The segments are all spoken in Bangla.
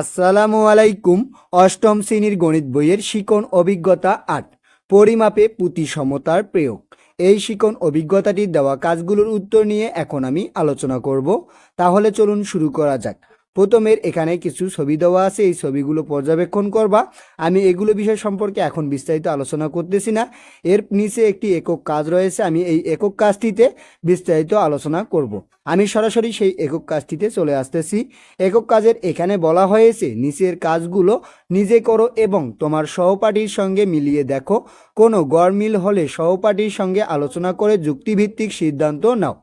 আসসালামু আলাইকুম, অষ্টম শ্রেণির গণিত বইয়ের শিকন অভিজ্ঞতা আট, পরিমাপে পুঁতি সমতার প্রয়োগ। এই শিকন অভিজ্ঞতাটি দেওয়া কাজগুলোর উত্তর নিয়ে এখন আমি আলোচনা করব। তাহলে চলুন শুরু করা যাক। প্রথমের এখানে কিছু ছবি দেওয়া আছে, এই ছবিগুলো পর্যবেক্ষণ করবা। আমি এগুলো বিষয় সম্পর্কে এখন বিস্তারিত আলোচনা করতেছি না। এর নিচে একটি একক কাজ রয়েছে, আমি এই একক কাজটিতে বিস্তারিত আলোচনা করব। আমি সরাসরি সেই একক কাজটিতে চলে আসতেছি। একক কাজের এখানে বলা হয়েছে, নিচের কাজগুলো নিজে করো এবং তোমার সহপাঠীর সঙ্গে মিলিয়ে দেখো। কোনো গড়মিল হলে সহপাঠীর সঙ্গে আলোচনা করে যুক্তিভিত্তিক সিদ্ধান্ত নাও।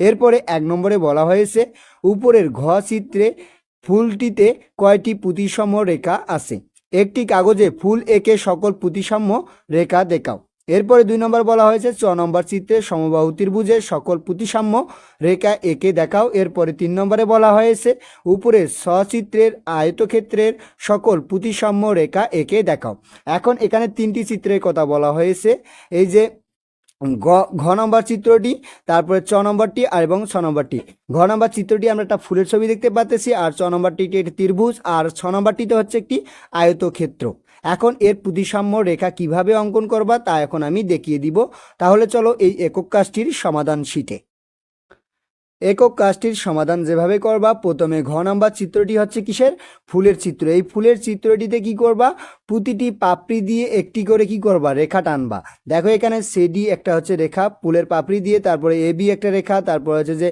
এরপরে এক নম্বরে বলা হয়েছে, উপরের ঘ চিত্রে ফুলটিতে কয়টি প্রতিসম রেখা আছে? একটি কাগজে ফুল এঁকে সকল প্রতিসাম্য রেখা দেখাও। এরপরে দুই নম্বর বলা হয়েছে চ নম্বর চিত্রে সমবাহু ত্রিভুজের সকল প্রতিসাম্য রেখা এঁকে দেখাও। এরপরে তিন নম্বরে বলা হয়েছে উপরের সচিত্রের আয়তক্ষেত্রের সকল প্রতিসাম্য রেখা এঁকে দেখাও। এখন এখানে তিনটি চিত্রের কথা বলা হয়েছে, এই যে ঘ নম্বর চিত্রটি, তারপরে ছ নম্বরটি আর এবং ছ নম্বরটি। ঘ নম্বর চিত্রটি আমরা একটা ফুলের ছবি দেখতে পাতেছি আর ছ নম্বরটিতে একটি ত্রিভুজ, আর ছ নম্বরটিতে হচ্ছে একটি আয়তক্ষেত্র। এখন এর প্রতিসাম্য রেখা কীভাবে অঙ্কন করবা তা এখন আমি দেখিয়ে দিব। তাহলে চলো এই একক কাজটির সমাধান শিটে একক কাজটির সমাধান যেভাবে করবা, প্রথমে ঘ নাম্বার চিত্রটি হচ্ছে কিসের? ফুলের চিত্র। এই ফুলের চিত্রটিতে কি করবা? প্রতিটি পাপড়ি দিয়ে একটি করে কি করবা? রেখা টানবা। দেখো এখানে সেডি একটা হচ্ছে রেখা, ফুলের পাপড়ি দিয়ে, তারপরে এবি একটা রেখা, তারপর হচ্ছে যে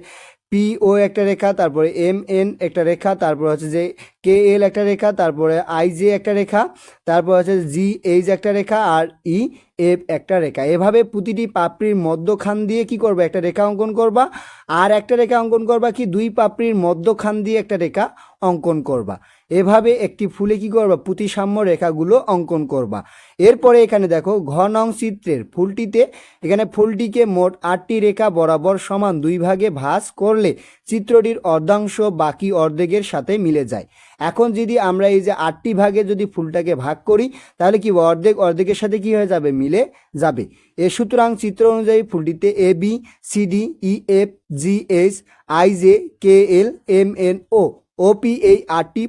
পি ও একটা রেখা, তারপরে এম এন একটা রেখা, তারপরে হচ্ছে যে কে এল একটা রেখা, তারপরে আই জে একটা রেখা, তারপর হচ্ছে জি এইচ একটা রেখা আর ই এফ একটা রেখা। এভাবে প্রতিটি পাপড়ির মধ্যখান দিয়ে কি করবা? একটা রেখা অঙ্কন করবা। আর একটা রেখা অঙ্কন করবা কি? দুই পাপড়ির মধ্যখান দিয়ে একটা রেখা অঙ্কন করবা। এভাবে একটি ফুলে কি করবা? প্রতিসাম্য রেখাগুলো অঙ্কন করবা। এরপরে এখানে দেখো, ঘন চিত্রের ফুলটিতে, এখানে ফুলটিকে মোট আটটি রেখা বরাবর সমান দুই ভাগে ভাঁজ করলে চিত্রটির অর্ধাংশ বাকি অর্ধেকের সাথে মিলে যায়। এখন যদি আমরা এই যে আটটি ভাগে যদি ফুলটাকে ভাগ করি, তাহলে কি অর্ধেক অর্ধেকের সাথে কি হয়ে যাবে? মিলে যাবে। এ সুতরাং চিত্র অনুযায়ী ফুলটিতে A, B, C, D, E, F, G, H, I, J, K, L, M, N, ও ওপি এই আটটি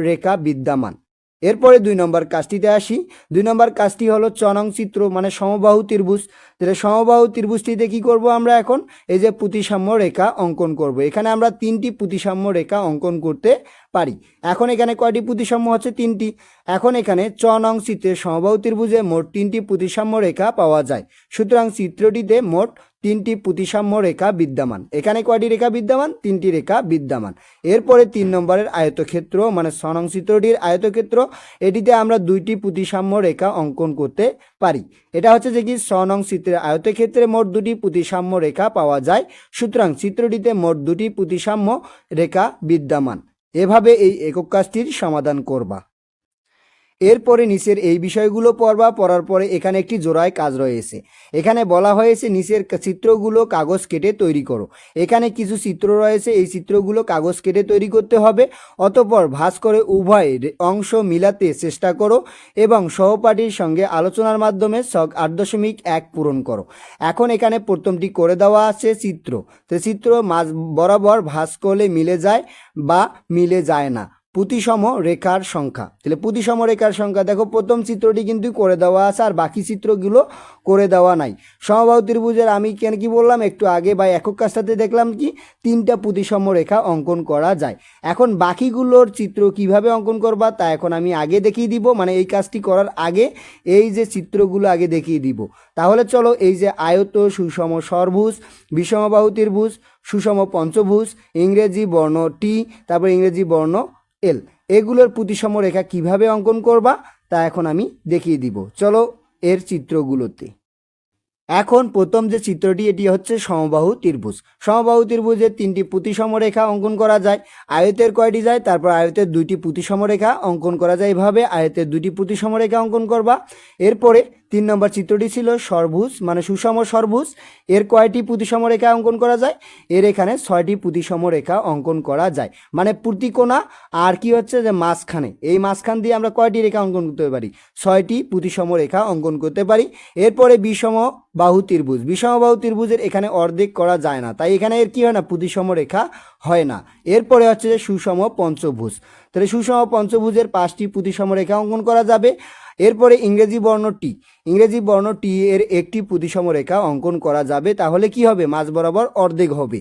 রেখা বিদ্যমান। এরপরে দুই নম্বর কাজটিতে আসি। দুই নম্বর কাজটি হলো চনং চিত্র মানে সমবাহু ত্রিভুজ। তাহলে সমবাহু ত্রিভুজটিতে কি করব আমরা এখন? এই যে প্রতিসাম্য রেখা অঙ্কন করব। এখানে আমরা তিনটি প্রতিসাম্য রেখা অঙ্কন করতে পারি। এখন এখানে কয়টি প্রতিসাম্য হচ্ছে তিনটি। এখন এখানে চ নং চিত্রে সমবাহু ত্রিভুজে মোট তিনটি প্রতিসাম্য রেখা পাওয়া যায়। সুতরাং চিত্রটিতে মোট তিনটি প্রতিসাম্য রেখা বিদ্যমান। এখানে কয়টি রেখা বিদ্যমান? তিনটি রেখা বিদ্যমান। এরপরে তিন নম্বরের আয়তক্ষেত্র মানে সনং চিত্রটির আয়তক্ষেত্র, এটিতে আমরা দুইটি প্রতিসাম্য রেখা অঙ্কন করতে পারি। এটা হচ্ছে যে কি? সনং চিত্রের আয়তক্ষেত্রে মোট দুটি প্রতিসাম্য রেখা পাওয়া যায়। সুতরাং চিত্রটিতে মোট দুটি প্রতিসাম্য রেখা বিদ্যমান। এভাবে এই একক কাজটির সমাধান করবা। এরপরে নিচের এই বিষয়গুলো পড়বা, পড়ার পরে এখানে একটি জোড়ায় কাজ রয়েছে। এখানে বলা হয়েছে, নিচের চিত্রগুলো কাগজ কেটে তৈরি করো। এখানে কিছু চিত্র রয়েছে, এই চিত্রগুলো কাগজ কেটে তৈরি করতে হবে। অতপর ভাঁজ করে উভয় অংশ মিলাতে চেষ্টা করো এবং সহপাঠীর সঙ্গে আলোচনার মাধ্যমে ছক আট দশমিক এক পূরণ করো। এখন এখানে প্রথমটি করে দেওয়া আছে চিত্র। তো চিত্র মাঝ বরাবর ভাঁজ করলে মিলে যায় বা মিলে যায় না। প্রতিসম রেখার সংখ্যা। তাহলে প্রতিসম রেখার সংখ্যা, দেখো প্রথম চিত্রটি কিন্তু করে দেওয়া আছে আর বাকি চিত্রগুলো করে দেওয়া নাই। সমবাহু ত্রিভুজের আমি কেন কি বললাম, একটু আগে বা একক কাজটাতে দেখলাম কি, তিনটা প্রতিসম রেখা অঙ্কন করা যায়। এখন বাকিগুলোর চিত্র কীভাবে অঙ্কন করবা তা এখন আমি আগে দেখিয়ে দিব মানে এই কাজটি করার আগে এই যে চিত্রগুলো আগে দেখিয়ে দিব। তাহলে চলো এই যে আয়ত, সুষম সর্বুজ বিষমবাহু ত্রিভুজ, সুষম পঞ্চভুজ, ইংরেজি বর্ণ টি তারপর ইংরেজি বর্ণ এল এগুলোর প্রতিসম রেখা কীভাবে অঙ্কন করবা তা এখন আমি দেখিয়ে দিব। চলো এর চিত্রগুলোতে। এখন প্রথম যে চিত্রটি, এটি হচ্ছে সমবাহু ত্রিভুজ। সমবাহু ত্রিভুজের তিনটি প্রতিসম রেখা অঙ্কন করা যায়। আয়তের কয়টি যায়, তারপর আয়তের দুইটি প্রতিসম রেখা অঙ্কন করা যায়। এভাবে আয়তের দুটি প্রতিসম রেখা অঙ্কন করবা। এরপরে তিন নম্বর চিত্রটি ছিল সর্বুজ মানে সুষম সর্বুজ এর কয়টি প্রতিসম রেখা অঙ্কন করা যায়? এর এখানে ছয়টি প্রতিসম রেখা অঙ্কন করা যায়। মানে প্রতিকোণা আর কি হচ্ছে যে মাঝখানে। এই মাঝখান দিয়ে আমরা কয়টি রেখা অঙ্কন করতে পারি? ছয়টি প্রতিসম রেখা অঙ্কন করতে পারি। এরপরে বিষম বাহু ত্রিভুজ। বিষম বাহু ত্রিভুজের এখানে অর্ধেক করা যায় না। তাই এখানে এর কি হয় না? প্রতিসম রেখা হয় না। এরপরে হচ্ছে যে সুষম পঞ্চভুজ। তাহলে সুষম পঞ্চভুজের পাঁচটি প্রতিসম রেখা অঙ্কন করা যাবে। এরপরে ইংরেজি বর্ণ টি। ইংরেজি বর্ণ টি এর একটি প্রতিসম রেখা অঙ্কন করা যাবে, তাহলে কি হবে? মাঝ বরাবর অর্ধেক হবে।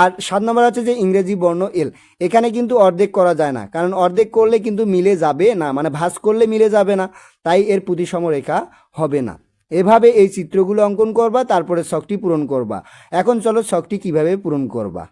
আর সাত নম্বর হচ্ছে যে ইংরেজি বর্ণ এল। এখানে কিন্তু অর্ধেক করা যায় না, কারণ অর্ধেক করলে কিন্তু মিলে যাবে না মানে ভাঁজ করলে মিলে যাবে না, তাই এর প্রতিসম রেখা হবে না। এভাবে এই চিত্রগুলো অঙ্কন করবা, তারপরে শখটি পূরণ করবা। এখন চলো শখটি কীভাবে পূরণ করবা?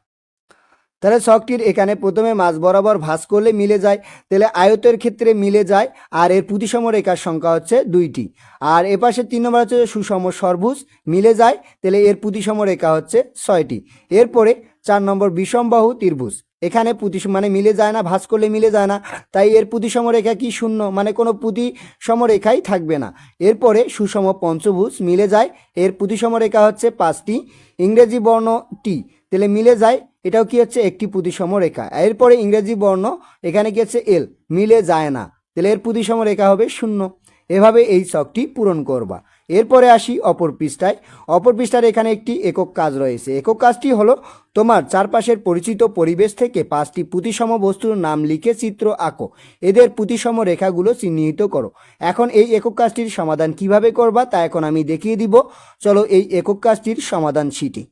তাহলে শখটির এখানে প্রথমে মাছ বরাবর ভাঁজ করলে মিলে যায়, তাহলে আয়তের ক্ষেত্রে মিলে যায়, আর এর প্রতিসম রেখার সংখ্যা হচ্ছে দুইটি। আর এপাশে তিন নম্বর হচ্ছে সুষম সর্বুজ, মিলে যায়, তাহলে এর প্রতিসম রেখা হচ্ছে ছয়টি। এরপরে চার নম্বর বিষমবাহু ত্রিভুজ। এখানে পুঁতি মানে মিলে যায় না, ভাঁজ করলে মিলে যায় না। তাই এর প্রতিসম রেখা কি শূন্য? মানে কোনো প্রতিসম রেখাই থাকবে না। এরপরে সুষম পঞ্চভুজ মিলে যায়। এর প্রতিসম রেখা হচ্ছে পাঁচটি। ইংরেজি বর্ণ টি। তাহলে মিলে যায়, এটাও কি হচ্ছে? একটি প্রতিসম রেখা এরপরে ইংরেজি বর্ণ, এখানে কি হচ্ছে? এল। মিলে যায় না। তাহলে এর প্রতিসম রেখা হবে শূন্য। এভাবে এই ছকটি পূরণ করবা। এরপরে আসি অপর পৃষ্ঠায়। অপর পৃষ্ঠার এখানে একটি একক কাজ রয়েছে। একক কাজটি হলো তোমার চারপাশের পরিচিত পরিবেশ থেকে পাঁচটি পুঁতিসম বস্তুর নাম লিখে চিত্র আঁকো। এদের পুঁতিসম রেখাগুলো চিহ্নিত করো। এখন এই একক কাজটির সমাধান কীভাবে করবা তা এখন আমি দেখিয়ে দিব। চলো এই একক কাজটির সমাধান শিটি।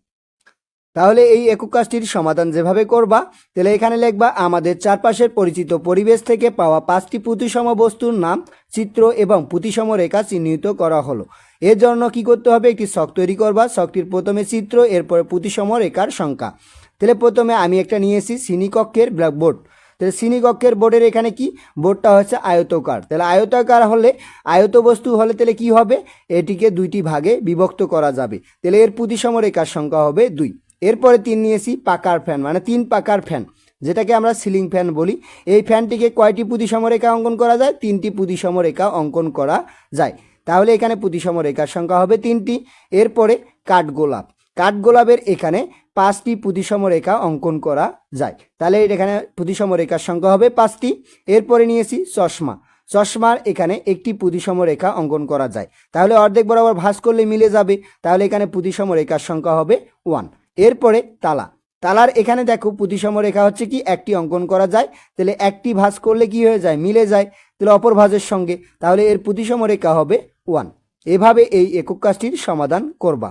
তাহলে এই একক কাজটির সমাধান যেভাবে করবা, তাহলে এখানে লিখবা, আমাদের চারপাশের পরিচিত পরিবেশ থেকে পাওয়া পাঁচটি প্রতিসম বস্তুর নাম, চিত্র এবং প্রতিসম রেখা চিহ্নিত করা হলো। এর জন্য কি করতে হবে? একটি শখ তৈরি করবা। শখটির প্রথমে চিত্র, এরপরে প্রতিসম রেখার সংখ্যা। তাহলে প্রথমে আমি একটা নিয়েছি শ্রেণীকক্ষের ব্ল্যাকবোর্ড। তাহলে শ্রেণীকক্ষের বোর্ডের এখানে কি? বোর্ডটা হচ্ছে আয়তকার। তাহলে আয়তাকার হলে আয়ত বস্তু হলে তাহলে কি হবে? এটিকে দুইটি ভাগে বিভক্ত করা যাবে। তাহলে এর প্রতিসম রেখার সংখ্যা হবে দুই। এরপরে তিন নিয়েছি পাকার ফ্যান মানে তিন পাকার ফ্যান, যেটাকে আমরা সিলিং ফ্যান বলি। এই ফ্যানটিকে কয়টি প্রতিসম রেখা অঙ্কন করা যায়? তিনটি প্রতিসম রেখা অঙ্কন করা যায়। তাহলে এখানে প্রতিসম রেখার সংখ্যা হবে তিনটি। এরপরে কাঠগোলাপ কাঠগোলাপের এখানে পাঁচটি প্রতিসম রেখা অঙ্কন করা যায়। তাহলে এখানে প্রতিসম রেখার সংখ্যা হবে পাঁচটি। এরপরে নিয়েছি চশমা। চশমার এখানে একটি প্রতিসম রেখা অঙ্কন করা যায়। তাহলে অর্ধেক বরাবর ভাঁজ করলে মিলে যাবে। তাহলে এখানে প্রতিসম রেখার সংখ্যা হবে ওয়ান। এরপরে তালা। তালার এখানে দেখো প্রতিসম রেখা হচ্ছে কি, একটি অঙ্কন করা যায়, তাহলে একটি ভাঁজ করলে কি হয়ে যায়, মিলে যায়, তাহলে অপর ভাঁজের সঙ্গে, তাহলে এর প্রতিসম রেখা হবে ওয়ান এভাবে এই একক কাজটির সমাধান করবা।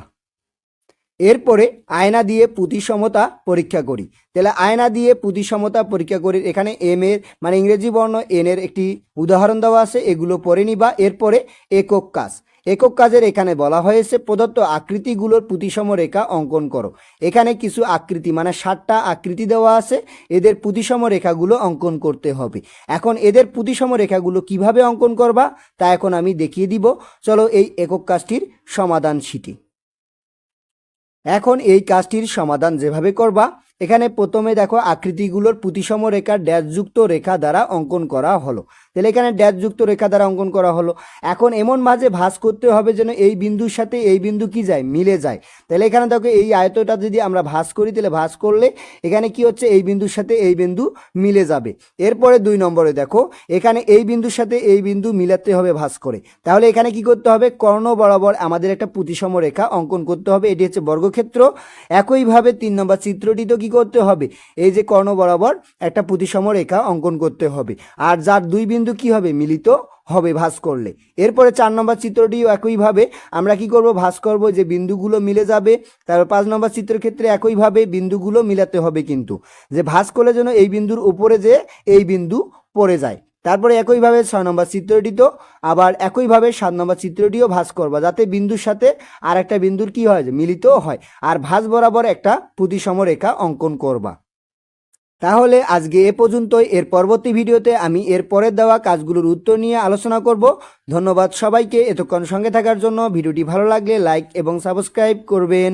এরপরে আয়না দিয়ে প্রতিসমতা পরীক্ষা করি। তাহলে আয়না দিয়ে প্রতিসমতা পরীক্ষা করি, এখানে এম এর মানে ইংরেজি বর্ণ এন এর একটি উদাহরণ দেওয়া আছে, এগুলো পড়ে নিবা। এরপরে একক কাজ। একক কাজের এখানে বলা হয়েছে, প্রদত্ত আকৃতিগুলোর প্রতিসম রেখা অঙ্কন করো। এখানে কিছু আকৃতি মানে ষাটটা আকৃতি দেওয়া আছে, এদের প্রতিসম রেখাগুলো অঙ্কন করতে হবে। এখন এদের প্রতিসম রেখাগুলো কীভাবে অঙ্কন করবা, তা এখন আমি দেখিয়ে দিব। চলো এই একক কাজটির সমাধান শিটি এখন এই কাজটির সমাধান যেভাবে করবা এখানে প্রথমে দেখো আকৃতিগুলোর প্রতিসম রেখা ড্যাশযুক্ত রেখা দ্বারা অঙ্কন করা হলো। তাহলে এখানে ড্যাশযুক্ত রেখা দ্বারা অঙ্কন করা হলো। এখন এমন মাঝে ভাঁজ করতে হবে যেন এই বিন্দুর সাথে এই বিন্দু কি যায়, মিলে যায়। তাহলে এখানে দেখো এই আয়তটা যদি আমরা ভাঁজ করি, তাহলে ভাঁজ করলে এখানে কি হচ্ছে, এই বিন্দুর সাথে এই বিন্দু মিলে যাবে। এরপরে দুই নম্বরে দেখো, এখানে এই বিন্দুর সাথে এই বিন্দু মিলাতে হবে ভাঁজ করে। তাহলে এখানে কি করতে হবে, কর্ণ বরাবর আমাদের একটা প্রতিসম রেখা অঙ্কন করতে হবে। এটি হচ্ছে বর্গক্ষেত্র। একইভাবে তিন নম্বর চিত্রটি চিত্রটিতেও কি করতে হবে? এই যে কর্ণ বরাবর একটা প্রতিসম রেখা অঙ্কন করতে হবে। আর যার দুই বিন্দু কি হবে? মিলিত হবে ভাস করলে এরপরে চার নম্বর চিত্রটিও একইভাবে আমরা কি করব? ভাস করব যে বিন্দুগুলো মিলে যাবে তারপর পাঁচ নম্বর চিত্রের ক্ষেত্রে একইভাবে বিন্দুগুলো মিলাতে হবে কিন্তু। যে ভাস করলে যেন এই বিন্দুর উপরে যে এই বিন্দু পড়ে যায়। তারপরে একইভাবে ছয় নম্বর চিত্রটি তো, আবার একইভাবে সাত নম্বর চিত্রটিও ভাঁজ করবা, যাতে বিন্দুর সাথে আর একটা বিন্দুর কি হয় মিলিত হয়, আর ভাঁজ বরাবর একটা প্রতিসম রেখা অঙ্কন করবা। তাহলে আজকে এ পর্যন্তই, এর পরবর্তী ভিডিওতে আমি এর পরের দেওয়া কাজগুলোর উত্তর নিয়ে আলোচনা করব। ধন্যবাদ সবাইকে, এতক্ষণ সঙ্গে থাকার জন্য, ভিডিওটি ভালো লাগলে লাইক এবং সাবস্ক্রাইব করবেন।